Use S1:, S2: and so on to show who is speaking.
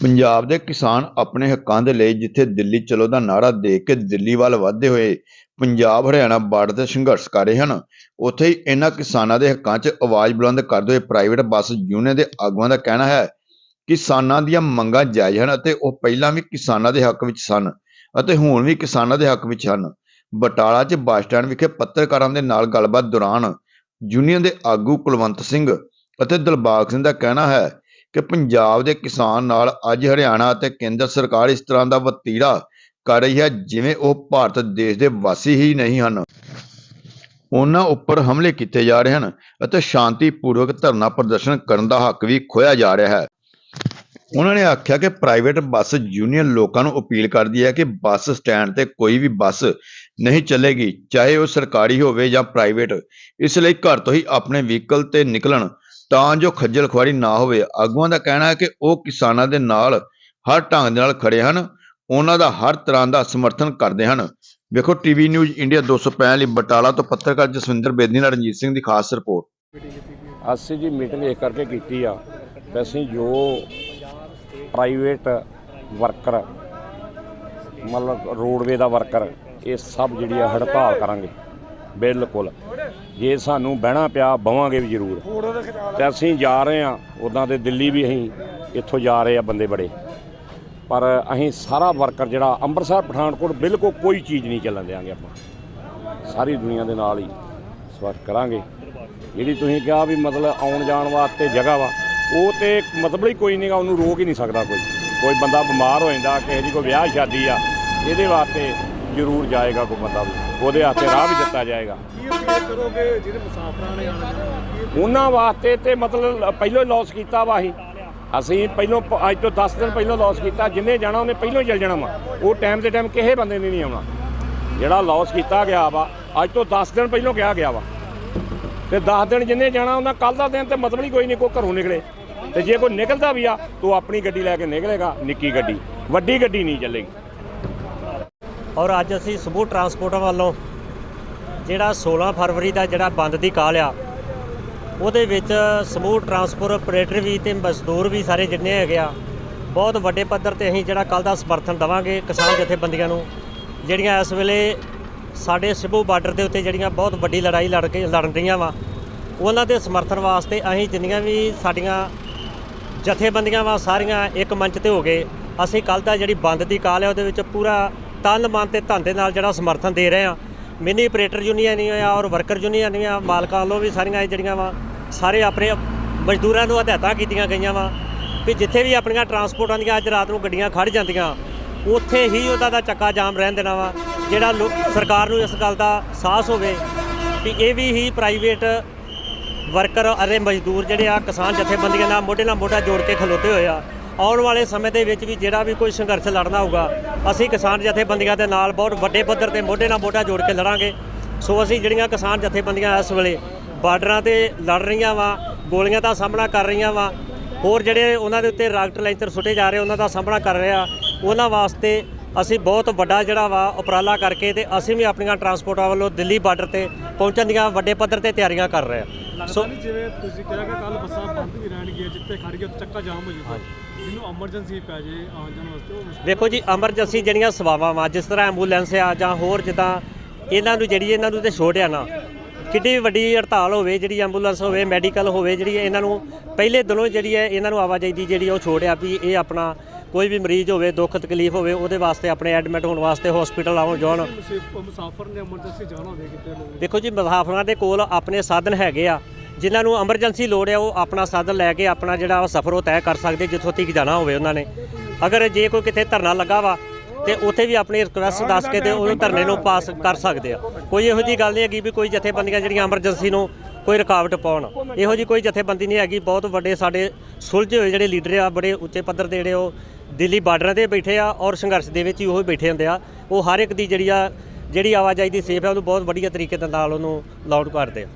S1: ਪੰਜਾਬ ਦੇ ਕਿਸਾਨ ਆਪਣੇ ਹੱਕਾਂ ਦੇ ਲਈ ਜਿੱਥੇ ਦਿੱਲੀ ਚਲੋ ਦਾ ਨਾਅਰਾ ਦੇ ਕੇ ਦਿੱਲੀ ਵੱਲ ਵਧਦੇ ਹੋਏ ਪੰਜਾਬ, ਹਰਿਆਣਾ ਬਾਰਡਰ ਤੇ ਸੰਘਰਸ਼ ਕਰ ਰਹੇ ਹਨ। ਉੱਥੇ ਹੀ ਇਹਨਾਂ ਕਿਸਾਨਾਂ ਦੇ ਹੱਕਾਂ 'ਚ ਆਵਾਜ਼ ਬੁਲੰਦ ਕਰਦੇ ਹੋਏ ਪ੍ਰਾਈਵੇਟ ਬੱਸ ਯੂਨੀਅਨ ਦੇ ਆਗੂਆਂ ਦਾ ਕਹਿਣਾ ਹੈ ਕਿਸਾਨਾਂ ਦੀਆਂ ਮੰਗਾਂ ਜਾਇਜ਼ ਹਨ ਅਤੇ ਉਹ ਪਹਿਲਾਂ ਵੀ ਕਿਸਾਨਾਂ ਦੇ ਹੱਕ ਵਿੱਚ ਸਨ ਅਤੇ ਹੁਣ ਵੀ ਕਿਸਾਨਾਂ ਦੇ ਹੱਕ ਵਿੱਚ ਹਨ। ਬਟਾਲਾ 'ਚ ਬੱਸ ਸਟੈਂਡ ਵਿਖੇ ਪੱਤਰਕਾਰਾਂ ਦੇ ਨਾਲ ਗੱਲਬਾਤ ਦੌਰਾਨ ਯੂਨੀਅਨ ਦੇ ਆਗੂ ਕੁਲਵੰਤ ਸਿੰਘ ਅਤੇ ਦਿਲਬਾਗ ਸਿੰਘ ਦਾ ਕਹਿਣਾ ਹੈ ਕਿ ਪੰਜਾਬ ਦੇ ਕਿਸਾਨ ਨਾਲ ਅੱਜ ਹਰਿਆਣਾ ਅਤੇ ਕੇਂਦਰ ਸਰਕਾਰ ਇਸ ਤਰ੍ਹਾਂ ਦਾ ਵਤੀਰਾ ਕਰ ਰਹੀ ਹੈ ਜਿਵੇਂ ਉਹ ਭਾਰਤ ਦੇਸ਼ ਦੇ ਵਾਸੀ ਹੀ ਨਹੀਂ ਹਨ। ਉਹਨਾਂ ਉੱਪਰ ਹਮਲੇ ਕੀਤੇ ਜਾ ਰਹੇ ਹਨ ਅਤੇ ਸ਼ਾਂਤੀਪੂਰਵਕ ਧਰਨਾ ਪ੍ਰਦਰਸ਼ਨ ਕਰਨ ਦਾ ਹੱਕ ਵੀ ਖੋਇਆ ਜਾ ਰਿਹਾ ਹੈ। ਉਹਨਾਂ ਨੇ ਆਖਿਆ ਕਿ ਪ੍ਰਾਈਵੇਟ ਬੱਸ ਯੂਨੀਅਨ ਲੋਕਾਂ ਨੂੰ ਅਪੀਲ ਕਰਦੀ ਹੈ ਕਿ ਬੱਸ ਸਟੈਂਡ ਤੇ ਕੋਈ ਵੀ ਬੱਸ ਨਹੀਂ ਚੱਲੇਗੀ, ਚਾਹੇ ਉਹ ਸਰਕਾਰੀ ਹੋਵੇ ਜਾਂ ਪ੍ਰਾਈਵੇਟ। ਇਸ ਲਈ ਘਰ ਤੋਂ ਹੀ ਆਪਣੇ ਵਹੀਕਲ ਤੇ ਨਿਕਲਣ ਤਾਂ ਜੋ ਖੱਜਲ ਖੁਆਰੀ ਨਾ ਹੋਵੇ। ਆਗੂਆਂ ਦਾ ਕਹਿਣਾ ਹੈ ਕਿ ਉਹ ਕਿਸਾਨਾਂ ਦੇ ਨਾਲ ਹਰ ਢੰਗ ਦੇ ਨਾਲ ਖੜੇ ਹਨ। ਉਹਨਾਂ ਦਾ ਹਰ ਤਰ੍ਹਾਂ ਦਾ ਸਮਰਥਨ ਕਰਦੇ ਹਨ। ਵੇਖੋ ਟੀਵੀ ਨਿਊਜ਼ ਇੰਡੀਆ 265 ਲਈ ਬਟਾਲਾ ਤੋਂ ਪੱਤਰਕਾਰ ਜਸਵਿੰਦਰ ਬੇਦੀ ਨਾਲ ਰਣਜੀਤ ਸਿੰਘ ਦੀ ਖਾਸ ਰਿਪੋਰਟ।
S2: ਅਸੀਂ ਜੀ ਮੀਟਿੰਗ ਇਸ ਕਰਕੇ ਕੀਤੀ ਆ ਅਸੀਂ ਜੋ ਪ੍ਰਾਈਵੇਟ ਵਰਕਰ ਮਤਲਬ ਰੋਡਵੇ ਦਾ ਵਰਕਰ ਇਹ ਸਭ ਜਿਹੜੀ ਆ ਹੜਤਾਲ ਕਰਾਂਗੇ। ਬਿਲਕੁਲ। ਜੇ ਸਾਨੂੰ ਬਹਿਣਾ ਪਿਆ, ਬਵਾਂਗੇ ਵੀ ਜ਼ਰੂਰ। ਤੇ ਅਸੀਂ ਜਾ ਰਹੇ ਆ ਉਦਾਂ ਤੇ ਦਿੱਲੀ ਵੀ ਅਸੀਂ ਇੱਥੋਂ ਜਾ ਰਹੇ ਆ ਬੰਦੇ ਬੜੇ। ਪਰ ਅਸੀਂ ਸਾਰਾ ਵਰਕਰ ਜਿਹੜਾ ਅੰਮ੍ਰਿਤਸਰ, ਪਠਾਨਕੋਟ ਬਿਲਕੁਲ ਕੋਈ ਚੀਜ਼ ਨਹੀਂ ਚੱਲਣ ਦਿਆਂਗੇ ਆਪਾਂ। ਸਾਰੀ ਦੁਨੀਆ ਦੇ ਨਾਲ ਹੀ ਸਵਾਰ ਕਰਾਂਗੇ। ਜਿਹੜੀ ਤੁਸੀਂ ਕਿਹਾ ਵੀ ਮਤਲਬ ਆਉਣ ਜਾਣ ਵਾਸਤੇ ਜਗ੍ਹਾ ਵਾ, ਉਹ ਤੇ ਮਤਲਬ ਹੀ ਕੋਈ ਨਹੀਂਗਾ, ਉਹਨੂੰ ਰੋਕ ਹੀ ਨਹੀਂ ਸਕਦਾ ਕੋਈ। ਕੋਈ ਬੰਦਾ ਬਿਮਾਰ ਹੋ ਜਾਂਦਾ, ਕਿਸੇ ਦੀ ਕੋਈ ਵਿਆਹ ਸ਼ਾਦੀ ਆ, ਇਹਦੇ ਵਾਸਤੇ ਜ਼ਰੂਰ ਜਾਏਗਾ ਕੋਈ ਬੰਦਾ ਵੀ। ਉਹਦੇ ਵਾਸਤੇ ਰਾਹ ਵੀ ਦਿੱਤਾ ਜਾਏਗਾ।
S3: ਕੀ ਅਪੀਲ ਕਰੋਗੇ ਜਿਹੜੇ ਮੁਸਾਫਰਾਂ ਨੇ ਆਉਣਾ ਕੀ
S2: ਉਹਨਾਂ ਵਾਸਤੇ ਤੇ ਮਤਲਬ ਪਹਿਲਾਂ ਲਾਸ ਕੀਤਾ ਵਾ ਅਸੀਂ। ਅਸੀਂ ਪਹਿਲਾਂ ਅੱਜ ਤੋਂ 10 ਦਿਨ ਪਹਿਲਾਂ ਲਾਸ ਕੀਤਾ ਜਿੰਨੇ ਜਾਣਾ ਉਹਨੇ ਪਹਿਲਾਂ ਹੀ ਚੱਲ ਜਾਣਾ ਵਾ। ਉਹ ਟਾਈਮ ਤੇ ਟਾਈਮ ਕਿਸੇ ਬੰਦੇ ਨੇ ਨਹੀਂ ਆਉਣਾ। ਜਿਹੜਾ ਲਾਸ ਕੀਤਾ ਗਿਆ ਵਾ ਅੱਜ ਤੋਂ 10 ਦਿਨ ਪਹਿਲਾਂ ਕਿਹਾ ਗਿਆ ਵਾ। ਤੇ 10 ਦਿਨ ਜਿੰਨੇ ਜਾਣਾ ਉਹਨਾਂ ਕੱਲ ਦਾ ਦਿਨ ਤੇ ਮਤਲਬ ਹੀ ਕੋਈ ਨਹੀਂ ਕੋਈ ਘਰੋਂ ਨਿਕਲੇ। ਤੇ ਜੇ ਕੋਈ ਨਿਕਲਦਾ ਵੀ ਆ ਤੂੰ ਆਪਣੀ ਗੱਡੀ ਲੈ ਕੇ ਨਿਕਲੇਗਾ ਨਿੱਕੀ ਗੱਡੀ। ਵੱਡੀ ਗੱਡੀ ਨਹੀਂ ਚੱਲੇਗੀ।
S4: ਔਰ ਅੱਜ ਅਸੀਂ ਸਮੂਹ ਟਰਾਂਸਪੋਰਟ ਵੱਲੋਂ ਜਿਹੜਾ 16 ਫਰਵਰੀ ਦਾ ਜਿਹੜਾ ਬੰਦ ਦੀ ਕਾਲ ਆ, ਉਹਦੇ ਵਿੱਚ ਸਮੂਹ ਟਰਾਂਸਪੋਰਟ ਆਪਰੇਟਰ ਵੀ ਤੇ ਮਜ਼ਦੂਰ ਵੀ ਸਾਰੇ ਜਿੰਨੇ ਹੈਗੇ ਆ, ਬਹੁਤ ਵੱਡੇ ਪੱਧਰ ਤੇ ਅਸੀਂ ਜਿਹੜਾ ਕੱਲ ਦਾ ਸਮਰਥਨ ਦਵਾਂਗੇ ਕਿਸਾਨ ਜਥੇਬੰਦੀਆਂ ਨੂੰ, ਜਿਹੜੀਆਂ ਇਸ ਵੇਲੇ ਸਾਡੇ ਸਿਬੂ ਬਾਰਡਰ ਦੇ ਉੱਤੇ ਜਿਹੜੀਆਂ ਬਹੁਤ ਵੱਡੀ ਲੜਾਈ ਲੜ ਕੇ ਲੜਨ ਰਹੀਆਂ ਵਾ, ਉਹਨਾਂ ਦੇ ਸਮਰਥਨ ਵਾਸਤੇ ਅਸੀਂ ਜਿੰਨੀਆਂ ਵੀ ਸਾਡੀਆਂ ਜਥੇਬੰਦੀਆਂ ਵਾ ਸਾਰੀਆਂ ਇੱਕ ਮੰਚ ਤੇ ਹੋ ਗਏ, ਅਸੀਂ ਕੱਲ ਦਾ ਜਿਹੜੀ ਬੰਦ ਦੀ ਕਾਲ ਹੈ ਉਹਦੇ ਵਿੱਚ ਪੂਰਾ ਤਨ ਮਨ ਤੇ ਧਨ ਦੇ ਨਾਲ ਜਿਹੜਾ ਸਮਰਥਨ ਦੇ ਰਹੇ ਆ। ਮਿਨੀ ਆਪਰੇਟਰ ਯੂਨੀਅਨ ਨਹੀਂ ਹੋਇਆ ਔਰ ਵਰਕਰ ਯੂਨੀਅਨ ਨਹੀਂ ਆ, ਮਾਲਕਾਂ ਵੱਲੋਂ ਵੀ ਸਾਰੀਆਂ ਇਹ ਜਿਹੜੀਆਂ ਵਾ, ਸਾਰੇ ਆਪਣੇ ਮਜ਼ਦੂਰਾਂ ਨੂੰ ਹਦਾਇਤਾਂ ਕੀਤੀਆਂ ਗਈਆਂ ਵਾ ਕਿ ਜਿੱਥੇ ਵੀ ਆਪਣੀਆਂ ਟਰਾਂਸਪੋਰਟਾਂ ਦੀਆਂ ਅੱਜ ਰਾਤ ਨੂੰ ਗੱਡੀਆਂ ਖੜ ਜਾਂਦੀਆਂ, ਉੱਥੇ ਹੀ ਉਹਦਾ ਦਾ ਚੱਕਾ ਜਾਮ ਰਹਿਣ ਦੇਣਾ ਵਾ, ਜਿਹੜਾ ਲੋ- ਸਰਕਾਰ ਨੂੰ ਇਸ ਗੱਲ ਦਾ ਸਾਹਸ ਹੋਵੇ ਕਿ ਇਹ ਵੀ ਹੀ ਪ੍ਰਾਈਵੇਟ ਵਰਕਰ ਅਤੇ ਮਜ਼ਦੂਰ ਜਿਹੜੇ ਆ ਕਿਸਾਨ ਜਥੇਬੰਦੀਆਂ ਨਾਲ ਮੋਢੇ ਨਾਲ ਮੋਢਾ ਜੋੜ ਕੇ ਖਲੋਤੇ ਹੋਏ ਆ। ਆਉਣ ਵਾਲੇ ਸਮੇਂ ਦੇ ਵਿੱਚ ਵੀ ਜਿਹੜਾ ਵੀ ਕੋਈ ਸੰਘਰਸ਼ ਲੜਨਾ ਹੋਊਗਾ ਅਸੀਂ ਕਿਸਾਨ ਜਥੇਬੰਦੀਆਂ ਦੇ ਨਾਲ ਬਹੁਤ ਵੱਡੇ ਪੱਧਰ ਤੇ ਮੋਢੇ ਨਾਲ ਮੋਢਾ ਜੋੜ ਕੇ ਲੜਾਂਗੇ। ਸੋ ਅਸੀਂ ਜਿਹੜੀਆਂ ਕਿਸਾਨ ਜਥੇਬੰਦੀਆਂ ਇਸ ਵੇਲੇ ਬਾਰਡਰਾਂ ਤੇ ਲੜ ਰਹੀਆਂ ਵਾ ਗੋਲੀਆਂ ਦਾ ਸਾਹਮਣਾ ਕਰ ਰਹੀਆਂ ਵਾ ਹੋਰ ਜਿਹੜੇ ਉਹਨਾਂ ਦੇ ਉੱਤੇ ਰਾਕਟ ਲੈਂਟਰ ਸੁੱਟੇ ਜਾ ਰਹੇ ਉਹਨਾਂ ਦਾ ਸਾਹਮਣਾ ਕਰ ਰਹੇ ਆ ਉਹਨਾਂ ਵਾਸਤੇ ਅਸੀਂ ਬਹੁਤ ਵੱਡਾ ਜਿਹੜਾ ਵਾ ਉਪਰਾਲਾ ਕਰਕੇ ਤੇ ਅਸੀਂ ਵੀ ਆਪਣੀਆਂ ਟਰਾਂਸਪੋਰਟਾਂ ਵੱਲੋਂ ਦਿੱਲੀ ਬਾਰਡਰ ਤੇ ਪਹੁੰਚਣ ਦੀਆਂ ਵੱਡੇ ਪੱਧਰ ਤੇ ਤਿਆਰੀਆਂ ਕਰ ਰਹੇ ਆ
S3: ਸੋ ਜਿਵੇਂ ਤੁਸੀਂ ਕਿਹਾ ਕਿ ਕੱਲ ਬੱਸਾਂ ਬੰਦ ਵੀ ਰਹਿਣਗੀਆਂ ਜਿੱਥੇ ਖੜ ਗਏ ਉੱਥੇ ਚੱਕਾ ਜਾਮ ਹੋ ਜਾਊਗਾ। ਜਿਹਨੂੰ ਐਮਰਜੈਂਸੀ ਪੈ ਜੇ ਆਉਣ ਜਾਣ ਵਾਸਤੇ ਉਹ ਮੁਸ਼ਕਿਲ
S4: ਵੇਖੋ ਜੀ ਐਮਰਜੈਂਸੀ ਜਿਹੜੀਆਂ ਸੇਵਾਵਾਂ ਵਾ ਜਿਸ ਤਰ੍ਹਾਂ ਐਂਬੂਲੈਂਸ ਆ ਜਾਂ ਹੋਰ ਜਿੱਦਾਂ ਇਹਨਾਂ ਨੂੰ ਜਿਹੜੀ ਇਹਨਾਂ ਨੂੰ ਤੇ ਛੋਟ ਆ ਨਾ ਕਿੱਡੀ ਵੀ ਵੱਡੀ ਹੜਤਾਲ ਹੋਵੇ ਜਿਹੜੀ ਐਂਬੂਲੈਂਸ ਹੋਵੇ ਮੈਡੀਕਲ ਹੋਵੇ ਜਿਹੜੀ ਇਹਨਾਂ ਨੂੰ ਪਹਿਲੇ ਦਿਨੋਂ ਜਿਹੜੀ ਹੈ ਇਹਨਾਂ ਨੂੰ ਆਵਾਜਾਈ ਦੀ ਜਿਹੜੀ ਉਹ ਛੋਟ ਆ ਵੀ ਇਹ ਆਪਣਾ ਕੋਈ ਵੀ ਮਰੀਜ਼ ਹੋਵੇ ਦੁੱਖ ਤਕਲੀਫ ਹੋਵੇ ਉਹਦੇ ਵਾਸਤੇ ਆਪਣੇ ਐਡਮਿਟ ਹੋਣ ਵਾਸਤੇ ਹਸਪੀਟਲ ਆਉਣ ਜਾਣ।
S3: ਮੁਸਾਫਰ ਨੇ ਐਮਰਜੈਂਸੀ ਜਾਣਾ ਹੋਵੇ ਕਿਤੇ
S4: ਦੇਖੋ ਜੀ ਮੁਸਾਫਰਾਂ ਦੇ ਕੋਲ ਆਪਣੇ ਸਾਧਨ ਹੈਗੇ ਆ ਜਿਨ੍ਹਾਂ ਨੂੰ ਐਮਰਜੈਂਸੀ ਲੋੜ ਆ ਉਹ ਆਪਣਾ ਸਾਧਨ ਲੈ ਕੇ ਆਪਣਾ ਜਿਹੜਾ ਸਫ਼ਰ ਉਹ ਤੈਅ ਕਰ ਸਕਦੇ ਜਿੱਥੋਂ ਤੱਕ ਜਾਣਾ ਹੋਵੇ ਉਹਨਾਂ ਨੇ। ਅਗਰ ਜੇ ਕੋਈ ਕਿਤੇ ਧਰਨਾ ਲੱਗਾ ਵਾ, ਤੇ ਉੱਥੇ ਵੀ ਆਪਣੀ ਰਿਕੁਐਸਟ ਦੱਸ ਕੇ ਤੇ ਉਹ ਧਰਨੇ ਨੂੰ ਪਾਸ ਕਰ ਸਕਦੇ ਆ। ਕੋਈ ਇਹੋ ਜੀ ਗੱਲ ਨਹੀਂ ਹੈਗੀ ਵੀ ਕੋਈ ਜਥੇਬੰਦੀਆਂ ਜਿਹੜੀਆਂ ਐਮਰਜੈਂਸੀ ਨੂੰ ਕੋਈ ਰੁਕਾਵਟ ਪਾਉਣ। ਇਹੋ ਜੀ ਕੋਈ ਜਥੇਬੰਦੀ ਨਹੀਂ ਹੈਗੀ। ਬਹੁਤ ਵੱਡੇ ਸਾਡੇ ਸੁਲਝੇ ਹੋਏ ਜਿਹੜੇ ਲੀਡਰ ਆ, ਬੜੇ ਉੱਚੇ ਪੱਧਰ ਦੇ ਜਿਹੜੇ ਉਹ ਦਿੱਲੀ ਬਾਰਡਰਾਂ ਤੇ ਬੈਠੇ ਆ ਔਰ ਸੰਘਰਸ਼ ਦੇ ਵਿੱਚ ਹੀ ਉਹ ਬੈਠੇ ਹੁੰਦੇ ਆ। ਉਹ ਹਰ ਇੱਕ ਦੀ ਜਿਹੜੀ ਆ, ਜਿਹੜੀ ਆਵਾਜਾਈ ਦੀ ਸੇਫ ਹੈ, ਉਹਨੂੰ ਬਹੁਤ ਵਧੀਆ ਤਰੀਕੇ ਦੇ ਨਾਲ ਉਹਨੂੰ ਲਾਊਡ ਕਰਦੇ ਆ।